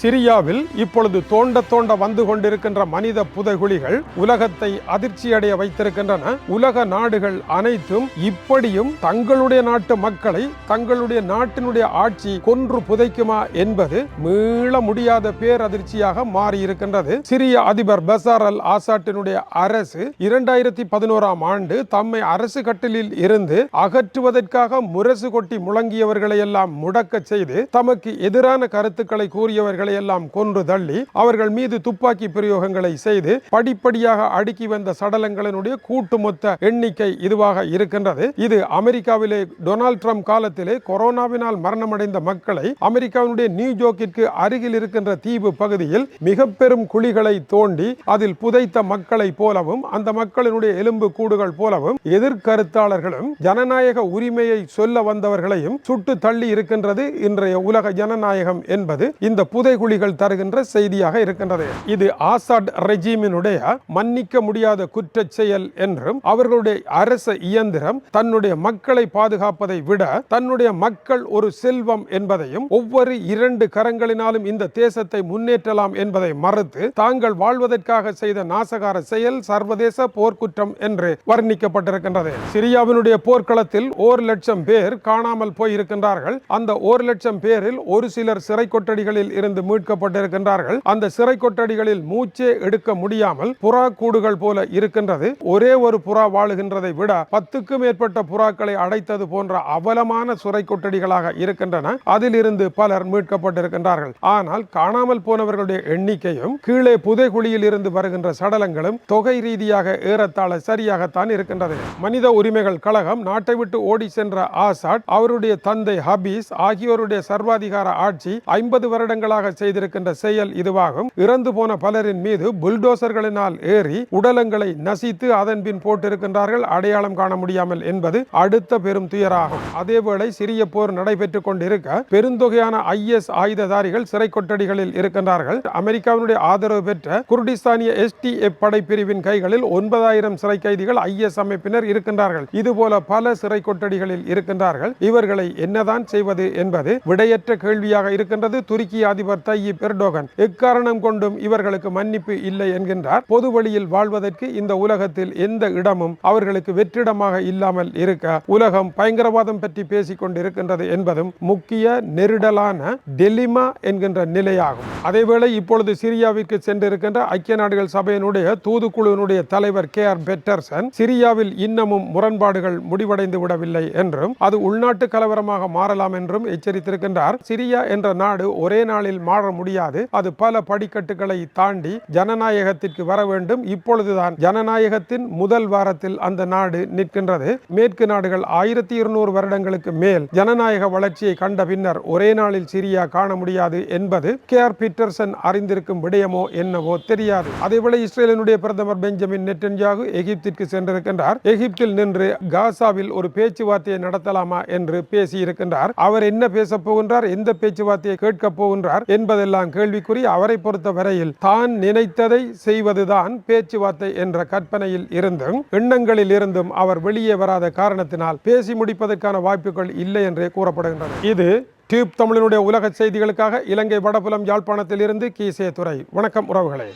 சிரியாவில் இப்பொழுது தோண்ட தோண்ட வந்து கொண்டிருக்கின்ற மனித புதைகுழிகள் உலகத்தை அதிர்ச்சியடைய வைத்திருக்கின்றன. உலக நாடுகள் அனைத்தும் இப்படியும் தங்களுடைய நாட்டு மக்களை தங்களுடைய நாட்டினுடைய ஆட்சி கொன்று புதைக்குமா என்பது மீள முடியாத பேரதிர்ச்சியாக மாறியிருக்கின்றது. சிரிய அதிபர் பசார் அல் ஆசாட்டினுடைய அரசு இரண்டாயிரத்தி பதினோராம் ஆண்டு தம்மை அரசு கட்டிலில் இருந்து அகற்றுவதற்காக முரசு கொட்டி முழங்கியவர்களை எல்லாம் முடக்க செய்து தமக்கு எதிரான கருத்துக்களை கூறியவர்கள் எல்லாம் கொன்று தள்ளி அவர்கள் மீது துப்பாக்கி பிரயோகங்களை செய்து படிப்படியாக அடுக்கி வந்த சடலங்களினுடைய கூட்டுமொத்த எண்ணிக்கை இதுவாக இருக்கின்றது. இது அமெரிக்காவிலே டொனால்ட் ட்ரம்ப் காலத்திலே கொரோனாவினால் மரணமடைந்த மக்களை அமெரிக்காவினுடைய நியூயோர்க்கிற்கு அருகில் இருக்கின்ற தீவு பகுதியில் மிக பெரும் குழிகளை தோண்டி அதில் புதைத்த மக்களை போலவும் அந்த மக்களினுடைய எலும்பு கூடுகள் போலவும் எதிர்கருத்தாளர்களும் ஜனநாயக உரிமையை சொல்ல வந்தவர்களையும் சுட்டு தள்ளி இருக்கின்றது. இன்றைய உலக ஜனநாயகம் என்பது இந்த புதை புதைகுழிகள் தருகின்ற செய்தியாக இருக்கின்றது. இது ஆசாட் ரெஜீமினுடைய மன்னிக்க முடியாத குற்ற செயல் என்றும் அவர்களுடைய அரச இயந்திரம் தன்னுடைய மக்களை பாதுகாப்பதை விட தன்னுடைய மக்கள் ஒரு செல்வம் என்பதையும் ஒவ்வொரு இரண்டு கரங்களினாலும் இந்த தேசத்தை முன்னேற்றலாம் என்பதை மறுத்து தாங்கள் வாழ்வதற்காக செய்த நாசகார செயல் சர்வதேச போர்க்குற்றம் என்று வர்ணிக்கப்பட்டிருக்கின்றது. சிரியாவினுடைய போர்க்களத்தில் ஒரு லட்சம் பேர் காணாமல் போயிருக்கின்றார்கள். அந்த ஒரு லட்சம் பேரில் ஒரு சிலர் சிறை கொட்டடிகளில் இருந்து மீட்கப்பட்டிருக்கின்றார்கள். அந்த சிறை கொட்டடிகளில் மூச்சே எடுக்க முடியாமல் புறா கூடுகள் போல இருக்கின்றது. ஒரே ஒரு புறா வாழுகின்றதை விட பத்துக்கும் மேற்பட்ட புறாக்களை அடைத்தது போன்ற அவலமான சிறை கொட்டடிகளாக இருக்கின்றன. அதிலிருந்து பலர் மீட்கப்பட்டிருக்கின்றார்கள். ஆனால் காணாமல் போனவர்களுடைய எண்ணிக்கையும் கீழே புதைகுழியில் இருந்து வருகின்ற சடலங்களும் தொகை ரீதியாக ஏறத்தாழ சரியாகத்தான் இருக்கின்றது. மனித உரிமைகள் கழகம் நாட்டை விட்டு ஓடி சென்ற ஆசாட் அவருடைய தந்தை ஹபீஸ் ஆகியோருடைய சர்வாதிகார ஆட்சி ஐம்பது வருடங்களாக செய்திருக்கின்ற செயல் இதுவாகும். இறந்து போன பலரின் மீது புல்டோசர்களினால் ஏறி உடலங்களை நசித்து அதன்பின் போட்டிருக்கின்றார்கள். அடையாளம் காண முடியாமல் என்பது அடுத்த பெரும் துயராகும். அதேவேளை சிறிய போர் நடைபெற்றுக் கொண்டிருக்க பெருந்தொகையான ஐஎஸ் ஆயுததாரிகள் சிறை கொட்டடிகளில் இருக்கின்றார்கள். அமெரிக்காவினுடைய ஆதரவு பெற்ற குர்டிஸ்தானிய எஸ்டிஎஃப் படைப்பிரிவின் கைகளில் ஒன்பதாயிரம் சிறை கைதிகள் ஐஎஸ் அமைப்பினர் இருக்கின்றார்கள். இதுபோல பல சிறை கொட்டடிகளில் இருக்கின்றார்கள். இவர்களை என்னதான் செய்வது என்பது விடையற்ற கேள்வியாக இருக்கின்றது. துருக்கி அதிபர் தையிப் எர்டோகன் எக்காரணம் கொண்டும் இவர்களுக்கு மன்னிப்பு இல்லை என்கின்றார். பொது வழியில் வாழ்வதற்கு இந்த உலகத்தில் எந்த இடமும் அவர்களுக்கு வெற்றிடமாக இல்லாமல் இருக்க உலகம் பயங்கரவாதம் பற்றி பேசிக் கொண்டிருக்கின்றது என்பதும் முக்கிய நெருடலான டெலிமா என்கின்ற நிலையாகும். அதேவேளை இப்பொழுது சிரியாவிற்கு சென்றிருக்கின்ற ஐக்கிய நாடுகள் சபையினுடைய தூதுக்குழுவினுடைய தலைவர் கே ஆர் பெட்டர்சன் சிரியாவில் இன்னமும் முரண்பாடுகள் முடிவடைந்து விடவில்லை என்றும் அது உள்நாட்டு கலவரமாக மாறலாம் என்றும் எச்சரித்திருக்கின்றார். சிரியா என்ற நாடு ஒரே நாளில் மாற முடியாது. அது பல படிக்கட்டுகளை தாண்டி ஜனநாயகத்திற்கு வர வேண்டும். இப்பொழுதுதான் ஜனநாயகத்தின் முதல் வாரத்தில் அந்த நாடு நிற்கின்றது. மேற்கு நாடுகள் ஆயிரத்தி இருநூறு வருடங்களுக்கு மேல் ஜனநாயக வளர்ச்சியை கண்ட பின்னர் ஒரே நாளில் சிரியா காண முடியாது என்பது கேஆர் பீட்டர்சன் அறிந்திருக்கும் விடயமோ என்னவோ தெரியாது. அதேபோல இஸ்ரேலினுடைய பிரதமர் பெஞ்சமின் நெட்டன்யாகு எகிப்திற்கு சென்றிருக்கின்றார். எகிப்தில் நின்று காசாவில் ஒரு பேச்சுவார்த்தையை நடத்தலாமா என்று பேசியிருக்கின்றார். அவர் என்ன பேசப் போகின்றார்? எந்த பேச்சுவார்த்தையை கேட்கப் போகின்றார்? என்பதெல்லாம் கேள்விக்குறி அவரை பொறுத்த வரையில் தான் நினைத்ததை செய்வதுதான் பேச்சுவார்த்தை என்ற கற்பனையில் இருந்தும் எண்ணங்களில் இருந்தும் அவர் வெளியே வராத காரணத்தினால் பேசி முடிப்பதற்கான வாய்ப்புகள் இல்லை என்றே கூறப்படுகின்றன இது டியூப் தமிழனுடைய உலக செய்திகளுக்காக இலங்கை வடபுலம் யாழ்ப்பாணத்தில் இருந்து கீசே துறை வணக்கம் உறவுகளே.